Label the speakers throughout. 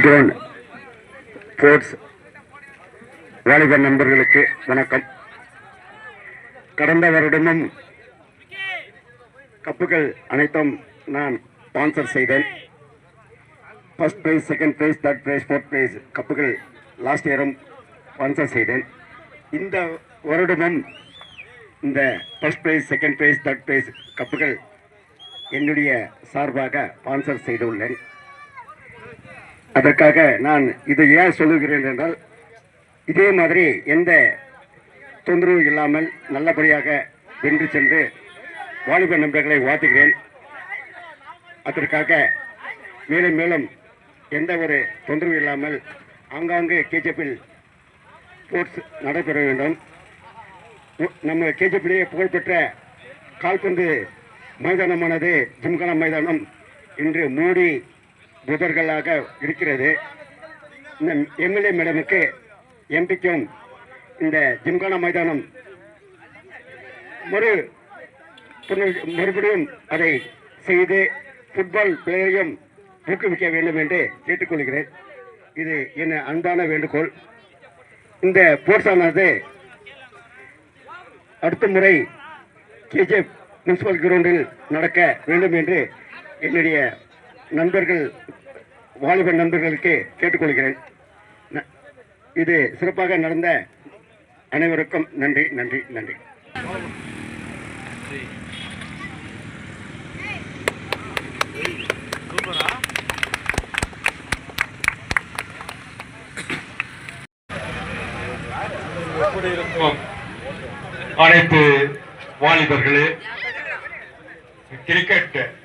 Speaker 1: CC ground sports வாலிபர் நண்பர்களுக்கு வணக்கம். கடந்த வருடமும் கப்புகள் அனைத்தும் நான் ஸ்பான்சர் செய்தேன். First prize second prize third prize fourth prize கப்புகள் last இயரும் ஸ்பான்சர் செய்தேன். இந்த வருடமும் இந்த first prize second prize third prize கப்புகள் என்னுடைய சார்பாக ஸ்பான்சர் செய்துள்ளேன். அதற்காக நான் இதை ஏன் சொல்லுகிறேன் என்றால் இதே மாதிரி எந்த தொந்தரவும் இல்லாமல் நல்லபடியாக வென்று சென்று வாலிப நண்பர்களை வாழ்த்துகிறேன். அதற்காக மேலும் மேலும் எந்த ஒரு தொந்தரவும் இல்லாமல் ஆங்காங்கு கேஜப்பில் ஸ்போர்ட்ஸ் நடைபெற வேண்டும். நம்ம கேஜப்பிலேயே புகழ்பெற்ற கால்பந்து மைதானமானது ஜிம்கானா மைதானம் இன்று மூடி புதர்களாக இருக்கிறது. இந்த எம்எல்ஏ மேடமுக்கு எம்பிக்கும் இந்த ஜிம்கானா மைதானம் மறு மறுபடியும் அதை செய்து ஃபுட்பால் பிளேயரையும் ஊக்குவிக்க வேண்டும் என்று கேட்டுக்கொள்கிறேன். இது என் அன்பான வேண்டுகோள். இந்த போர்ஸானது அடுத்த முறை கேஜே முனிசிபல் கிரவுண்டில் நடக்க வேண்டும் என்று என்னுடைய நண்பர்கள் வாலிப நண்பர்களுக்கு கேட்டுக்கொள்கிறேன். ந- இது சிறப்பாக நடந்த அனைவருக்கும் நன்றி நன்றி நன்றி.
Speaker 2: அனைத்து வாலிபர்களே கிரிக்கெட்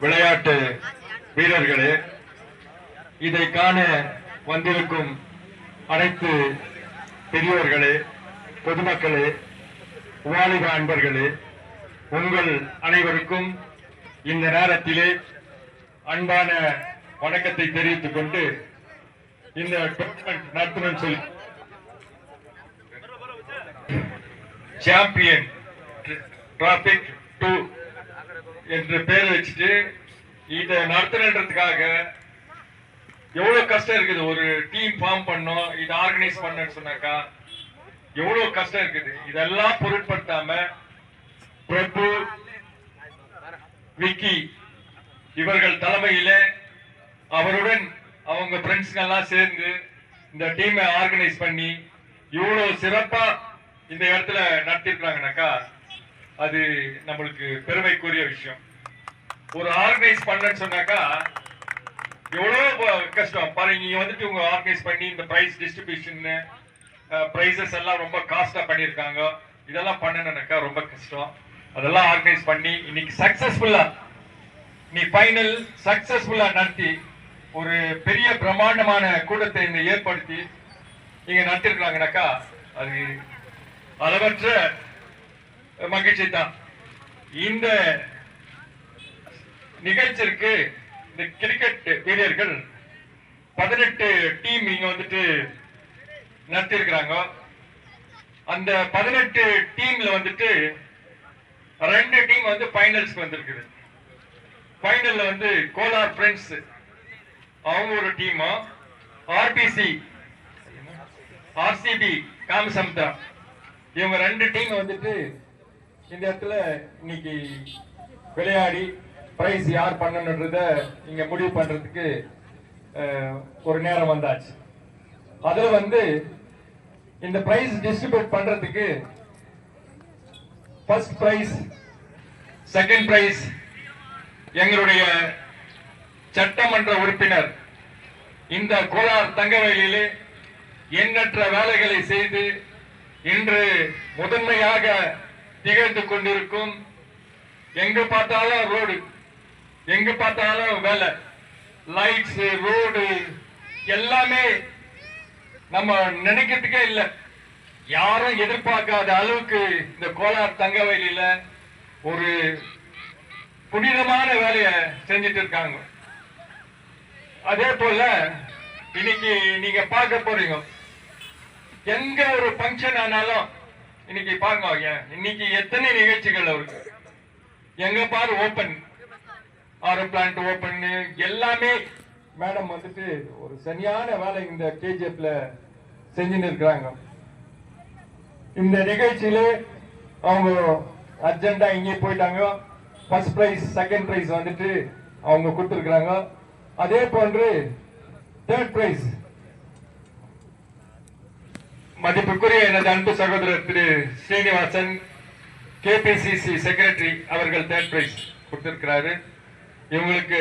Speaker 2: விளையாட்டு வீரர்களே இதை காண வந்திருக்கும் அனைத்து பெரியோர்களே பொதுமக்களே வாலிப அன்பர்களே உங்கள் அனைவருக்கும் இந்த நேரத்திலே அன்பான வணக்கத்தை தெரிவித்துக் கொண்டு இந்த டோர்னமெண்ட் நடத்தணும்னு சொல்லி சாம்பியன் டிராபிக் டூ என்று பேர் வச்சுட்டு இதை நடத்தணுன்றதுக்காக எவ்வளவு கஷ்டம் இருக்குது? ஒரு டீம் ஃபார்ம் பண்ணோம் இதை ஆர்கனைஸ் பண்ணன்னு சொன்னாக்கா எவ்வளவு கஷ்டம் இருக்குது? இதெல்லாம் பொருட்படுத்தாம பிரபு விக்கி இவர்கள் தலைமையில அவருடன் அவங்க ஃப்ரெண்ட்ஸுங்கெல்லாம் சேர்ந்து இந்த டீமை ஆர்கனைஸ் பண்ணி இவ்வளவு சிறப்பா இந்த இடத்துல நடத்திருக்கிறாங்கனாக்கா அது நம்மளுக்கு பெருமைக்குரிய விஷயம். ஒரு ஆர்கனைஸ் பண்ணன்னு சொன்னாக்கா எவ்வளவு கஷ்டம். பாருங்க நீங்க வந்துட்டு உங்க ஆர்கனைஸ் பண்ணி இந்த பிரைஸ் டிஸ்ட்ரிபியூஷன் பிரைசஸ் எல்லாம் ரொம்ப காஸ்டா பண்ணியிருக்காங்க. இதெல்லாம் பண்ணணும்னாக்கா ரொம்ப கஷ்டம். அதெல்லாம் ஆர்கனைஸ் பண்ணி இன்னைக்கு சக்சஸ்ஃபுல்லா நீ ஃபைனல் சக்சஸ்ஃபுல்லா நடத்தி ஒரு பெரிய பிரம்மாண்டமான கூட்டத்தை ஏற்படுத்தி இங்கே நடத்திருக்காங்கனாக்கா அது அளவற்ற மகிழ்ச்சி தான் இந்த நிகழ்ச்சிக்கு இந்த கிரிக்கெட் வீரர்கள் பதினெட்டு டீம் இங்க வந்துட்டு நடத்தியிருக்கிறாங்க. அந்த பதினெட்டு டீம்ல வந்துட்டு ரெண்டு டீம் வந்து ஃபைனல்ஸ்க்கு வந்திருக்குது. ஃபைனல்ல வந்து கோலார் ஃப்ரெண்ட்ஸ் அவங்க ஒரு டீமா ஆர்பிசி ஆர்சிபி காமசம்தா இவங்க ரெண்டு டீம் வந்துட்டு இந்த இடத்துல இன்னைக்கு விளையாடி பிரைஸ் யார் பண்ணணுன்றத இங்க முடிவு பண்றதுக்கு ஒரு நேரம் வந்தாச்சு. அதுல வந்து இந்த பிரைஸ் டிஸ்ட்ரிபியூட் பண்றதுக்கு ஃபர்ஸ்ட் பிரைஸ் செகண்ட் பிரைஸ் எங்களுடைய சட்டமன்ற உறுப்பினர் இந்த கோலார் தங்கவயலிலே எண்ணற்ற வேலைகளை செய்து இன்று முதன்மையாக திகழ்ந்து கொண்டிருக்கும். எங்க பார்த்தாலும் ரோடு எங்க பார்த்தாலும் வேலை. லைட்ஸ் ரோடு எல்லாமே நம்ம நினைக்கிறதுக்கே இல்லை. யாரும் எதிர்பார்க்காத அளவுக்கு இந்த கோலார் தங்கவயலில ஒரு புனிதமான வேலையை செஞ்சுட்டு இருக்காங்க. அதே போல இன்னைக்கு நீங்க பார்க்க போறீங்க. எங்க ஒரு ஃபங்க்ஷன் ஆனாலும் இன்னைக்கு பாருங்க ஐயா, இன்னைக்கு எத்தனை நிகழ்ச்சிகள் இருக்கு எங்க பாரு ஓபன் ஆறு பிளான்ட் ஓபன் எல்லாமே மேடம் வந்துட்டு ஒரு சரியான வேலை இந்த கேஜிஎஃப்ல செஞ்சுன்னு இருக்கிறாங்க. இந்த நிகழ்ச்சியில அவங்க அர்ஜென்டா இங்கே போயிட்டாங்க. ஃபர்ஸ்ட் பிரைஸ் செகண்ட் பிரைஸ் வந்துட்டு அவங்க கொடுத்துருக்குறாங்க. அதே போன்று தேர்ட் பிரைஸ் மதிப்புக்குரிய எனது அன்பு சகோதரர் திரு ஸ்ரீனிவாசன் கேபிசிசி செக்ரட்டரி அவர்கள் தேர்ட் பிரைஸ் கொடுத்திருக்கிறாரு. இவங்களுக்கு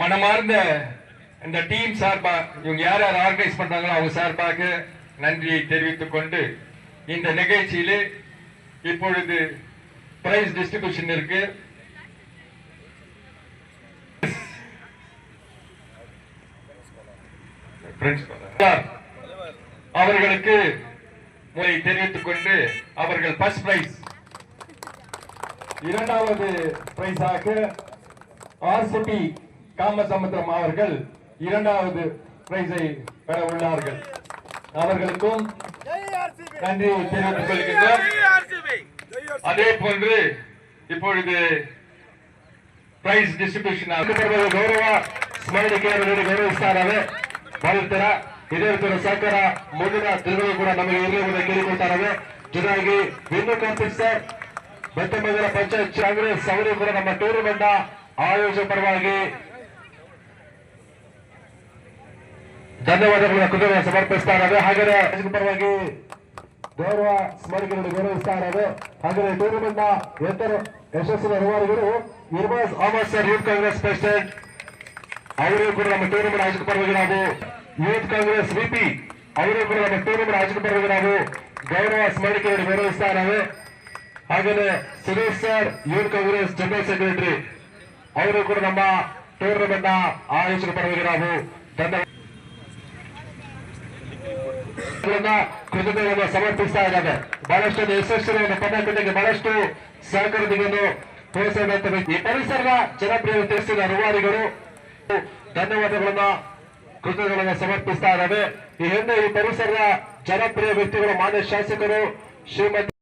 Speaker 2: மனமார்ந்த இந்த டீம் சார்பாக இவங்க யார் யார் ஆர்கனைஸ் பண்ணுறாங்களோ அவங்க சார்பாக நன்றியை தெரிவித்துக் கொண்டு இந்த நிகழ்ச்சியில் இப்பொழுது பிரைஸ் டிஸ்ட்ரிபியூஷன் இருக்கு. சார், அவர்களுக்கு முறை தெரிவித்துக் கொண்டு அவர்கள் ஃபர்ஸ்ட் பிரைஸ் இரண்டாவது பிரைஸாக ஆர்சிபி காமசமுத்திரம் அவர்கள் இரண்டாவது பிரைஸை பெற உள்ளார்கள். அவர்களுக்கும் நன்றி தெரிவித்துக் கொள்கின்றோம். அதே போன்று இப்பொழுது பிரைஸ் டிஸ்ட்ரிபியூஷன்
Speaker 3: கௌரவ. ஸ்மரணிக்கையாளர்களுடைய கௌரவிஸ்தாராக வாழ்த்தரா ಭಾರತರ ಹಿರಿಯರ ಸಹಕಾರ ಮುಂದಿನ ದಿನಗಳು ಕೂಡ ನಮಗೆ ಇರಲಿ ಎಂಬುದನ್ನು ಕೇಳಿಕೊಳ್ತಾರೆ ಜೊತೆಯಾಗಿ win compete sir panchayat Congress ಅವರು ಕೂಡ ನಮ್ಮ ಟೂರ್ನಮೆಂಟ್ ಆಯೋಜಕ ಪರವಾಗಿ ಧನ್ಯವಾದಗಳ ಕೃತಜ್ಞ ಸಮರ್ಪಿಸ್ತಾ ಇದ್ದಾರೆ ರಾಜ್ಯದ ಪರವಾಗಿ ಗೌರವ ಸ್ಮಾರಕಗಳನ್ನು ಗೌರವಿಸ್ತಾ ಇರೋದು. ಹಾಗೆ ಟೂರ್ನಮೆಂಟ್ನ ಎತ್ತರ ಯಶಸ್ಸಿನ ರೂವಾರಿಗಳು ನಿರ್ಮಸ್ ಅಹಮದ್ ಯೂತ್ ಕಾಂಗ್ರೆಸ್ ಪ್ರೆಸಿಡೆಂಟ್. ಅವರಿಗೂ ಕೂಡ ನಮ್ಮ ಟೂರ್ನಮೆಂಟ್ ಆಯೋಜಕ ಪರವಾಗಿ ನಾವು ಯೂತ್ ಕಾಂಗ್ರೆಸ್ ವಿಪಿ ಅವರು ಕೂಡ ನಮ್ಮ ಟೂರ್ನಮೆಂಟ್ ಆಯೋಜಕ ಪರವಾಗಿ ನಾವು ಗೌರವ ಸ್ಮರಣಿಕೆಯನ್ನು ಗೌರವಿಸ್ತಾ ಇದ್ದಾವೆ. ಹಾಗೆಯೇ Suresh sir, youth Congress general secretary, ಅವರು ಕೂಡ ನಮ್ಮ ಟೂರ್ನಮೆಂಟ್ನ ಆಯೋಜಕ ಪರವಾಗಿ ನಾವು ಕೃತಜ್ಞತೆಗಳನ್ನು ಸಮರ್ಪಿಸ್ತಾ ಇದ್ದಾರೆ ಬಹಳಷ್ಟು ಯಶಸ್ವಿಯನ್ನು ಪದಕಗಳಿಗೆ ಬಹಳಷ್ಟು ಸಹಕಾರದಿಂದ ಈ ಪರಿಸರದ ಜನಪ್ರಿಯ ತಿಳಿಸಿದ ರೂವಾರಿಗಳು ಧನ್ಯವಾದಗಳನ್ನ ಕೃತಜ್ಞತೆಗಳನ್ನು ಸಮರ್ಪಿಸ್ತಾ ಇದ್ದಾರೆ ಈ ಹಿಂದೆ ಈ ಪರಿಸರದ ಜನಪ್ರಿಯ ವ್ಯಕ್ತಿಗಳು ಮಾನ್ಯ ಶಾಸಕರು ಶ್ರೀಮತಿ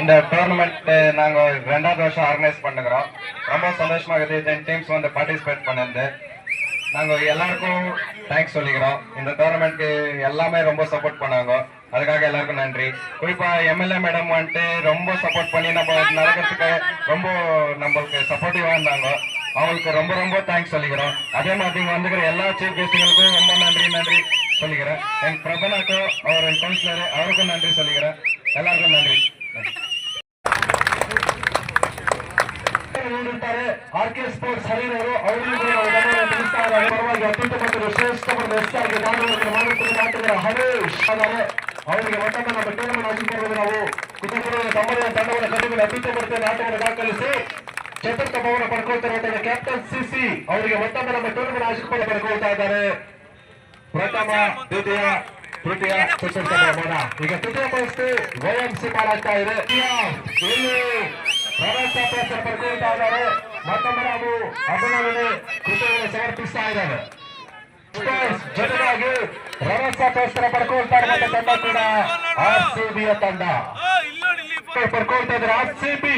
Speaker 4: இந்த டோர்னமெண்ட் நாங்க ரெண்டாவது வருஷம் ஆர்கனைஸ் பண்ணுகிறோம் ரொம்ப சந்தோஷமா இருக்குது டென் டீம்ஸ் வந்து பார்ட்டிசிபேட் பண்ணிருந்து நாங்க எல்லாருக்கும் தேங்க்ஸ் சொல்லிக்கிறோம் இந்த டோர்னமெண்ட்க்கு எல்லாமே ரொம்ப சப்போர்ட் பண்ணாங்க அதுக்காக எல்லாருக்கும் நன்றி குறிப்பா எம்எல்ஏ மேடம் வந்துட்டு ரொம்ப சப்போர்ட் பண்ணி நம்ம நடக்கிறதுக்கு ரொம்ப நம்மளுக்கு சப்போர்ட்டிவா இருந்தாங்க அவங்களுக்கு ரொம்ப ரொம்ப தேங்க்ஸ் சொல்லிக்கிறோம் அதே மாதிரி இங்க வந்துக்கிற எல்லா சீஃப் கெஸ்ட்டுகளுக்கும் ரொம்ப நன்றி நன்றி சொல்லிக்கிறேன் என் பிரபனாக்கும் அவர் என் கவுன்சிலர் அவருக்கும் நன்றி சொல்லிக்கிறேன் எல்லாருக்கும் நன்றி நன்றி
Speaker 3: ನೀಡಿರ್ತಾರೆ ಆರ್ ಕೆ ಸ್ಪೋರ್ಟ್ಸ್ ಹರಿಯವರು ಅವರಿಗೂ ಕೂಡ ನಾವು ಧನ್ಯವಾದ ತಿಳಿಸ್ತಾ ಇದ್ದಾರೆ ಪರವಾಗಿ ಅತ್ಯುತ್ತಮ ಮತ್ತು ಶ್ರೇಷ್ಠ ಮತ್ತು ಎಸ್ಆರ್ಗೆ ದಾನವನ್ನು ಮಾಡುತ್ತಿರುವ ನಾಟಕರ ಹರೀಶ್ ಆದರೆ ಅವರಿಗೆ ಮತ್ತೊಮ್ಮೆ ನಮ್ಮ ಟೂರ್ನಮೆಂಟ್ ಹಂಚಿಕೊಳ್ಳಲು ನಾವು ಕುಟುಂಬದ ತಮ್ಮದೇ ತಂಡವನ್ನು ಕಟ್ಟಿಕೊಂಡು ಅತ್ಯುತ್ತಮ ಮತ್ತು ನಾಟಕವನ್ನು ದಾಖಲಿಸಿ ಚತುರ್ಥ ಭವನ ಪಡ್ಕೊಳ್ತಿರುವಂತಹ ಕ್ಯಾಪ್ಟನ್ ಸಿಸಿ ಅವರಿಗೆ ಮತ್ತೊಮ್ಮೆ ನಮ್ಮ ಟೂರ್ನಿ ಆಶೀರ್ವಾದ ಪಡ್ಕೊಳ್ತಾ ಇದ್ದಾರೆ. ಪ್ರಥಮ ದ್ವಿತೀಯ ತೃತೀಯ ಚತುರ್ಥ ಬಹುಮಾನ ಈಗ ತೃತೀಯ ಪ್ರಶಸ್ತಿ ವೈಎಂಸಿ ಮಾಡಾಗ್ತಾ ಇದೆ. ಇಲ್ಲಿ ಪಡ್ಕೊಳ್ತಾ ಇದ್ದಾರೆ. ಮತ್ತೊಮ್ಮೆ ನಾವು ಅಭಿನಂದನೆ ಕೃತಿಯನ್ನು ಸಮರ್ಪಿಸ್ತಾ ಇದ್ದಾರೆ ಜೊತೆಗಾಗಿ ರಭಸ ಪ್ರಶ್ನೆ ಪಡ್ಕೊಳ್ತಾ ಇರುವಂತಹ ತಂಡ ಕೂಡ ಆರ್ ಸಿ ಬಿಯ ತಂಡ. ಪಡ್ಕೊಳ್ತಾ ಇದ್ದಾರೆ ಆರ್ ಸಿ ಬಿ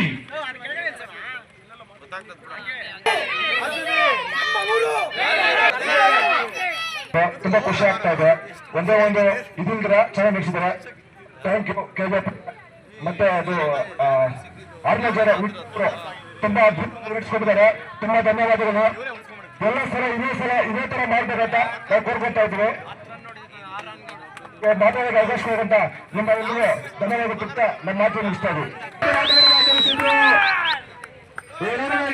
Speaker 3: ತುಂಬಾ ಖುಷಿ ಆಗ್ತಾ ಇದೆ. ಒಂದೇ ಒಂದು ಇದಿಲ್ಲ ಚೆನ್ನಾಗಿ ನಡೆಸಿದ್ದಾರೆ. ಥ್ಯಾಂಕ್ ಯು ಕೆಜೆಪ್ ಮತ್ತೆ ಅದು ಆರ್ಗನೈಸರ್ ಆರನೇ ಜನ ಉಳಿದ್ರು ತುಂಬಾ ನಡೆಸ್ಕೊಂಡಿದ್ದಾರೆ ತುಂಬಾ ಧನ್ಯವಾದಗಳು. ಎಲ್ಲ ಸಲ ಇದೇ ಸಲ ಇದೇ ತರ ಮಾಡ್ಬೇಕಂತ ನಾವು ಕೋರ್ಕೊತಾ ಇದ್ವಿ ಮಾತಾಡೋಕೆ ಅವಕಾಶ ಕೊಡಂತ ನಿಮ್ಮ ಎಲ್ಲರಿಗೂ ಧನ್ಯವಾದ ಕೊಡ್ತಾ ನಮ್ಮ ಮಾತು ಮುಗಿಸ್ತಾ ಇದ್ವಿ.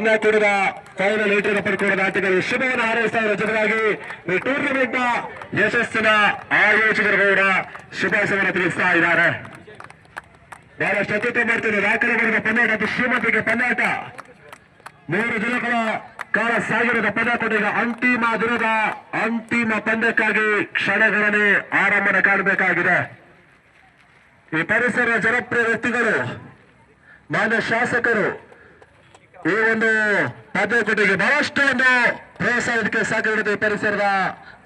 Speaker 3: ತನ್ನ ಕೂಡಿದ ಫೈನಲ್ ಏಟನ್ನು ಪಡ್ಕೊಂಡ ಆಟಗಾರರು ಶುಭವನ್ನು ಹಾರೈಸ್ತಾ ಇರೋ ಜೊತೆಗಾಗಿ ಈ ಟೂರ್ನಮೆಂಟ್ನ ಯಶಸ್ಸಿನ ಆಯೋಜಕರು ಕೂಡ ಶುಭಾಶಯವನ್ನು ತಿಳಿಸ್ತಾ ಇದ್ದಾರೆ. ಬಹಳಷ್ಟು ಅತ್ಯುತ್ತಮ ಮಾಡ್ತಿದೆ. ದಾಖಲೆ ಮಾಡಿದ ಪಂದ್ಯಾಟ ಮತ್ತು ಶ್ರೀಮಂತಿಗೆ ಪಂದ್ಯಾಟ. ಮೂರು ದಿನಗಳ ಕಾಲ ಸಾಗಿರದ ಪಂದ್ಯಾಟದ ಅಂತಿಮ ದಿನದ ಅಂತಿಮ ಪಂದ್ಯಕ್ಕಾಗಿ ಕ್ಷಣಗಳನ್ನೇ ಆರಂಭನ ಕಾಣಬೇಕಾಗಿದೆ. ಈ ಪರಿಸರ ಜನಪ್ರಿಯ ವ್ಯಕ್ತಿಗಳು, ಮಾನ್ಯ ಶಾಸಕರು ಈ ಒಂದು ಪಂದ್ಯಕೂಟಿಗೆ ಬಹಳಷ್ಟು ಒಂದು ಪ್ರೋತ್ಸಾಹಕ್ಕೆ ಸಾಕಿರುತ್ತದೆ ಈ ಪರಿಸರದ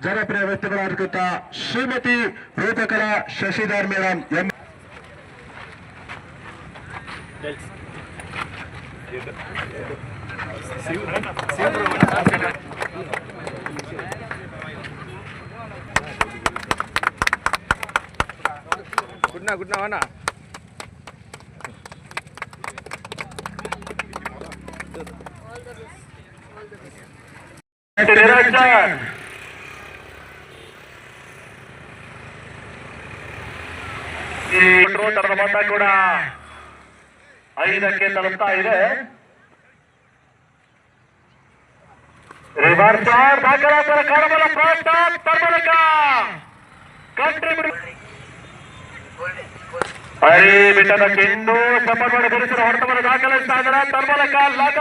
Speaker 3: ಜನಪ್ರಿಯ ವ್ಯಕ್ತಿಗಳಾಗಿರುತ್ತ ಶ್ರೀಮತಿ ರೂಪಕರ ಶಶಿಧರ್ ಮೇಡಮ್ ಎಂ.
Speaker 5: ಈ ತರದ ಮೊತ್ತ ಕೂಡ ಐದಕ್ಕೆ ತಲುಪ್ತಾ ಇದೆ ರಿವರ್ಸ್ ದಾಖಲಾತರ ಕಾಣಬಲ ಪ್ರಾಂತ ತರ್ಮಲಕ ಕಂಟ್ರಿ ಹಳಿ ಬಿಟ್ಟದಕ್ಕೆ ಇನ್ನೂ ಚಪ್ಪಟೋಡಿ ಬಿಡಿಸಲು ಹೊರಟವನ್ನು ದಾಖಲಿಸ್ತಾ ಇದ್ದಾರೆ ತರ್ಮಲಕ ಲಾಕ್